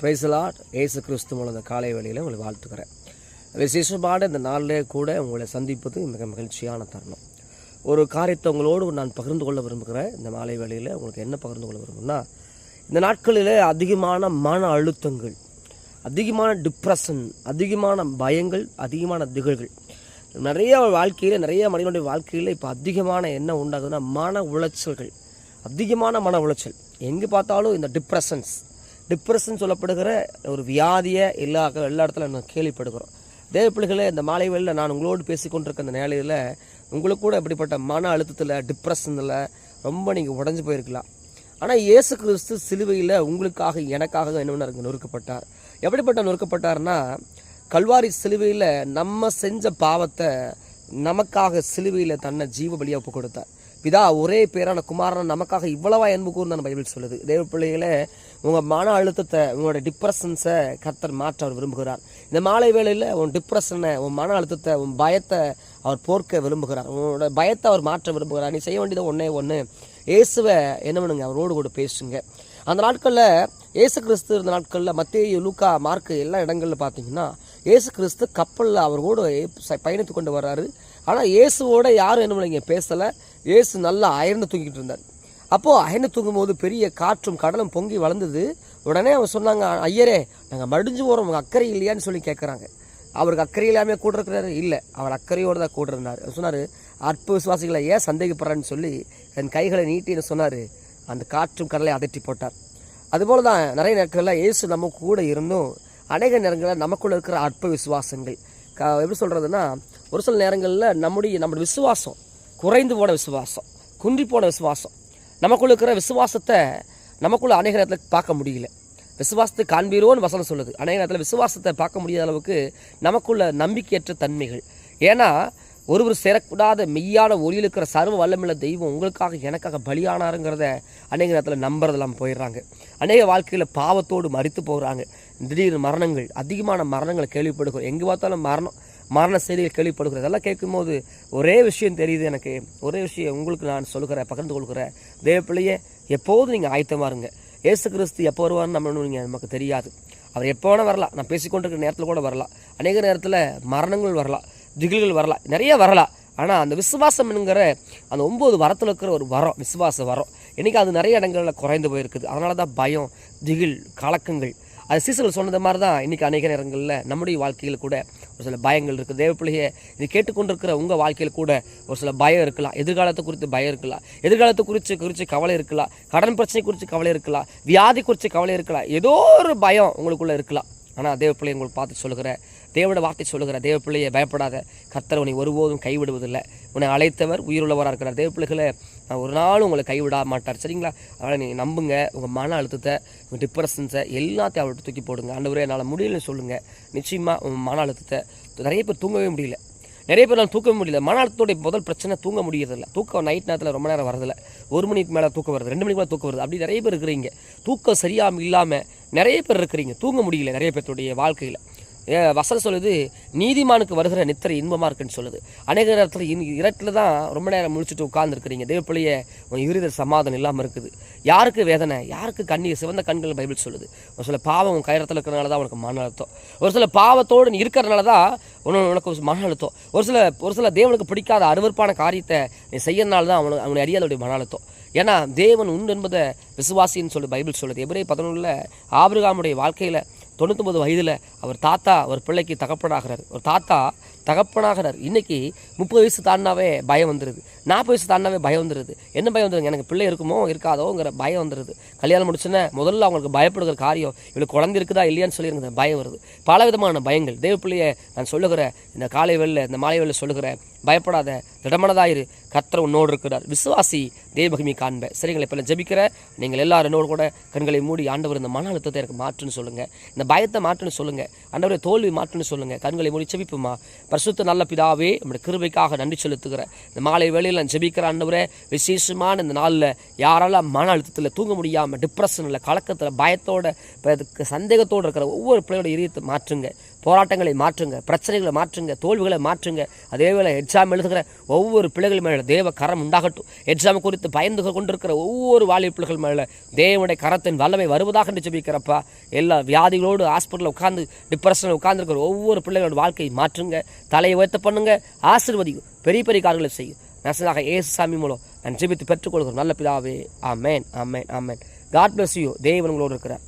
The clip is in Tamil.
பிரைசலாட் ஏசு கிறிஸ்து மூலம் இந்த காலை வேளையில் உங்களை வாழ்த்துக்கிறேன். விசேஷமான இந்த நாளிலே கூட உங்களை சந்திப்பது மிக மகிழ்ச்சியான தருணம். ஒரு காரியத்தை உங்களோடு நான் பகிர்ந்து கொள்ள விரும்புகிறேன். இந்த மாலை வேளையில் உங்களுக்கு என்ன பகிர்ந்து கொள்ள விரும்புன்னா இந்த நாட்களில் அதிகமான மன அழுத்தங்கள் அதிகமான டிப்ரெஷன் அதிகமான பயங்கள் அதிகமான திகழ்கள். நிறைய வாழ்க்கையில் நிறைய மனிதனுடைய வாழ்க்கையில் இப்போ அதிகமான என்ன உண்டாகுதுன்னா மன உளைச்சல்கள் அதிகமான மன உளைச்சல். எங்கே பார்த்தாலும் இந்த டிப்ரெஷன்ஸ் டிப்ரெஷன் சொல்லப்படுகிற ஒரு வியாதியை எல்லா எல்லா இடத்துல நான் கேள்விப்படுகிறோம். தேவ இந்த மாலை வேளையில் நான் உங்களோடு பேசிக்கொண்டிருக்க அந்த நிலையில் உங்களுக்கு கூட இப்படிப்பட்ட மன அழுத்தத்தில் டிப்ரெஷனில் ரொம்ப நீங்கள் உடஞ்சு போயிருக்கலாம். ஆனால் இயேசு கிறிஸ்து சிலுவையில் உங்களுக்காக எனக்காக என்ன நொறுக்கப்பட்டார். எப்படிப்பட்ட நொறுக்கப்பட்டார்னா கல்வாரி சிலுவையில் நம்ம செஞ்ச பாவத்தை நமக்காக சிலுவையில் தன்னை ஜீவ பலியாக ஒப்பு கொடுத்தார். பிதா ஒரே பேரான குமாரன் நமக்காக இவ்வளவா அன்பு கூர்ந்தான பைபிள் சொல்லுது. தேவ பிள்ளைகளே உங்கள் மன அழுத்தத்தை உங்களோட டிப்ரெஷன்ஸை கத்தர் மாற்ற அவர் விரும்புகிறார். இந்த மாலை வேளையில் உன் டிப்ரெஷனை உன் மன அழுத்தத்தை உன் பயத்தை அவர் போர்க்க விரும்புகிறார். உன்னோட பயத்தை அவர் மாற்ற விரும்புகிறார். நீ செய்ய வேண்டியது ஒன்றே ஒன்று இயேசுவை என்ன பண்ணுங்க? அவரோடு கூட பேசுங்க. அந்த நாட்களில் இயேசு கிறிஸ்து இருந்த நாட்களில் மத்திய லூக்கா மார்க்கு எல்லா இடங்களில் பார்த்தீங்கன்னா இயேசு கிறிஸ்து கப்பலில் அவரோடு பயணித்து கொண்டு வர்றாரு. ஆனால் இயேசுவோட யாரும் என்ன பண்ணீங்க? பேசலை. இயேசு நல்லா அயர்ந்து தூங்கிட்டு இருந்தார். அப்போது அயனை தூங்கும்போது பெரிய காற்றும் கடலும் பொங்கி வளர்ந்தது. உடனே அவன் சொன்னாங்க ஐயரே நாங்கள் மடிஞ்சு போகிறோம் உங்கள் அக்கறை இல்லையான்னு சொல்லி கேட்குறாங்க அவருக்கு அக்கறை இல்லாமல் கூட இருக்கிறாரு இல்லை அவர் அக்கறையோடு தான் கூட இருந்தார் சொன்னார் அற்ப விசுவாசிகளை ஏன் சந்தேகப்படுறான்னு சொல்லி என் கைகளை நீட்டின்னு சொன்னார். அந்த காற்றும் கடலை அதட்டி போட்டார். அதுபோல் தான் நிறைய நேரங்களில் இயேசு நம்ம கூட இருந்தும் அநேக நேரங்களில் நமக்குள்ளே இருக்கிற அற்ப விசுவாசங்கள். க எப்படி சொல்கிறதுனா ஒரு சில நேரங்களில் நம்முடைய நம்முடைய விசுவாசம் குறைந்து போன விசுவாசம் குன்றி போன விசுவாசம் நமக்குள்ள இருக்கிற விசுவாசத்தை நமக்குள்ள அநேக நேரத்தில் பார்க்க முடியல. விசுவாசத்தை காண்பீரோன்னு வசனம் சொல்லுது. அநேக நேரத்தில் விசுவாசத்தை பார்க்க முடியாத அளவுக்கு நமக்குள்ள நம்பிக்கையற்ற தன்மைகள். ஏன்னா ஒருவர் சேரக்கூடாத மெய்யான ஒளியில் இருக்கிற சர்வ வல்லமில்ல தெய்வம் உங்களுக்காக எனக்காக பலியானாருங்கிறத அநேக நேரத்தில் நம்புறதெல்லாம் போயிடுறாங்க. அநேக வாழ்க்கையில் பாவத்தோடு மறித்து போகிறாங்க திடீர் மரணங்கள் அதிகமான மரணங்களை கேள்விப்படுகிறோம். எங்கே பார்த்தாலும் மரணம் மரண செய்திகள் கேள்விப்படுகிறது. அதெல்லாம் கேட்கும்போது ஒரே விஷயம் தெரியுது எனக்கு. ஒரே விஷயம் உங்களுக்கு நான் சொல்லுகிறேன் பகிர்ந்து கொள்கிறேன். தேவப்பிள்ளையே எப்போதும் நீங்கள் ஆயத்தமாக இருங்க. ஏசு கிறிஸ்து எப்போ வருவார்னு நம்ம நீங்கள் நமக்கு தெரியாது. அவர் எப்போ வேணால் வரலாம். நான் பேசிக்கொண்டிருக்கிற நேரத்தில் கூட வரலாம். அநேக நேரத்தில் மரணங்கள் வரலாம் திகில்கள் வரலாம் நிறைய வரலாம். ஆனால் அந்த விசுவாசம் என்கிற அந்த ஒம்பது வரத்தில் இருக்கிற ஒரு வரம் விசுவாச வரம் இன்றைக்கி அது நிறைய இடங்களில் குறைந்து போயிருக்குது. அதனால தான் பயம் திகில் கலக்கங்கள் அது சீசனில் சொன்னது மாதிரி தான் இன்றைக்கி அநேக நேரங்களில் நம்முடைய வாழ்க்கையில் கூட ஒரு சில பயங்கள் இருக்குது தேவ பிள்ளையை இது கேட்டுக்கொண்டிருக்கிற உங்கள் வாழ்க்கையில் கூட ஒரு சில பயம் இருக்கலாம். எதிர்காலத்தை குறித்து பயம் இருக்கலாம். எதிர்காலத்தை குறித்து குறித்து கவலை இருக்கலாம். கடன் பிரச்சனை குறித்து கவலை இருக்கலாம். வியாதி குறித்து கவலை இருக்கலாம். ஏதோ ஒரு பயம் உங்களுக்குள்ளே இருக்கலாம். ஆனால் தேவ பிள்ளை உங்களுக்கு பார்த்து சொல்லுகிற தேவோட வார்த்தை சொல்லுகிற தேவ பிள்ளையை பயப்படாத. கர்த்தர் உன்னை ஒருபோதும் கைவிடுவதில்லை. உன்னை அழைத்தவர் உயிருள்ளவராக இருக்கிறார். தேவ பிள்ளைகளை ஒரு நாளும் உங்களை கைவிட மாட்டார். சரிங்களா? அதனால் நீங்கள் நம்புங்க. உங்கள் மன அழுத்தத்தை உங்கள் டிப்ரெஷன்ஸை எல்லாத்தையும் அவர்கிட்ட தூக்கி போடுங்க. ஆண்டவரே என்னால் முடியலன்னு சொல்லுங்கள் நிச்சயமாக உங்கள் மன அழுத்தத்தை நிறைய பேர் தூங்கவே முடியல. நிறைய பேர் நான் தூக்க முடியல. மன அழுத்தத்தோடைய முதல் பிரச்சனை தூங்க முடியறதில்ல. தூக்கம் நைட் நேரத்தில் ரொம்ப நேரம் வரதில்ல ஒரு மணிக்கு மேலே தூக்கம் வருது. ரெண்டு மணிக்கு மேலே தூக்கம் வருது. அப்படி நிறைய பேர் இருக்கிறீங்க. தூக்கம் சரியாக இல்லாமல் நிறைய பேர் இருக்கிறீங்க. தூங்க முடியல நிறைய பேர்த்துடைய வாழ்க்கையில். வசனம் சொல்லுது நீதிமானுக்கு வருகிற நித்திரை இன்பமாக இருக்குன்னு சொல்லுது. அநேக நேரத்தில் இன் இரட்டில் தான் ரொம்ப நேரம் முடிச்சுட்டு உட்காந்துருக்குறீங்க தேவப்பிள்ளைய உன் இருதர் சமாதானம் இல்லாமல் இருக்குது. யாருக்கு வேதனை? யாருக்கு கண்ணீர்? சிவந்த கண்கள் பைபிள் சொல்லுது. ஒரு சில பாவம் உன் கயிறத்தில் இருக்கிறனால தான் உனக்கு மன அழுத்தம். ஒரு சில பாவத்தோடு நீ இருக்கிறனால தான் உன உனக்கு மன அழுத்தம். ஒரு சில ஒரு சில தேவனுக்கு பிடிக்காத அருவறுப்பான காரியத்தை நீ செய்யறதுனால தான் அவனுக்கு அவனை அறியாதோடைய மன அழுத்தம். ஏன்னா தேவன் உண்டு என்பதை விசுவாசின்னு சொல்லி பைபிள் சொல்லுது. எவரே பதினொன்றில் ஆபிரகாமுடைய வாழ்க்கையில் தொண்ணூத்தொம்பது வயதில் அவர் தாத்தா ஒரு பிள்ளைக்கு தகப்பனாகிறார். ஒரு தாத்தா தகப்பனாகிறார். இன்றைக்கி முப்பது வயசு தாண்டினாவே பயம் வந்துடுது நாற்பது வயசு தாண்டினாவே பயம் வந்துடுது என்ன பயம் வந்துடுது எனக்கு பிள்ளை இருக்குமோ இருக்காதோங்கிற பயம் வந்துடுது கல்யாணம் முடிச்சுன்னா முதல்ல அவங்களுக்கு பயப்படுகிற காரியம் இவளுக்கு குழந்தை இருக்குதா இல்லையான்னு சொல்லி எனக்கு பயம் வருது. பல விதமான பயங்கள். தேவ பிள்ளையை நான் சொல்லுகிற இந்த காலை வெளில இந்த மாலை வெளில சொல்லுகிற பயப்படாத திடமனதாயிரு கத்திர உன்னோடு இருக்கிறார். விசுவாசி தேவமகிமை காண்ப. சரிங்களை இப்போ ஜபிக்கிற நீங்கள் எல்லாரும் என்னோடு கூட கண்களை மூடி ஆண்டவர் இந்த மன அழுத்தத்தை எனக்கு மாற்றுன்னு சொல்லுங்கள் இந்த பயத்தை மாற்றுன்னு சொல்லுங்கள் ஆண்டவரை தோல்வி மாற்றுன்னு சொல்லுங்கள் கண்களை மூடி ஜபிப்புமா? பரிசுத்த நல்ல பிதாவே நம்முடைய கிருபைக்காக நன்றி செலுத்துகிற. இந்த மாலை வேளையில் நான் ஜெபிக்கிற ஆண்டவரே. விசேஷமான இந்த நாளில் யாரால மன அழுத்தத்தில் தூங்க முடியாமல் டிப்ரெஷனில் கலக்கத்தில் பயத்தோட சந்தேகத்தோடு இருக்கிற ஒவ்வொரு பிள்ளையோட இதயத்தை மாற்றுங்க. போராட்டங்களை மாற்றுங்க. பிரச்சனைகளை மாற்றுங்க. தோல்விகளை மாற்றுங்க. அதே வேளை எக்ஸாம் எழுதுகிற ஒவ்வொரு பிள்ளைகள் மேலே தேவ கரம் உண்டாகட்டும். எக்ஸாம் குறித்து பயந்து கொண்டிருக்கிற ஒவ்வொரு வாலிப பிள்ளைகள் மேலே தேவனுடைய கரத்தின் வல்லமை வருவதாக என்று ஜெபிக்கிறப்பா. எல்லா வியாதிகளோடு ஹாஸ்பிட்டலில் உட்கார்ந்து டிப்ரெஷனில் உட்கார்ந்துருக்கிற ஒவ்வொரு பிள்ளைகளோட வாழ்க்கையை மாற்றுங்க. தலையை உயர்த்த பண்ணுங்க. ஆசீர்வதிக்கும் பெரிய பெரிய காரியங்களை செய்யும் நசலாக ஏசு சாமி மூலம் நான் ஜெபித்து பெற்றுக்கொள்கிறோம் நல்ல பிதாவே ஆமேன் ஆமேன் ஆமேன். காட் பிளஸ் யூ தேவன் உங்களோடு இருக்கிறார்.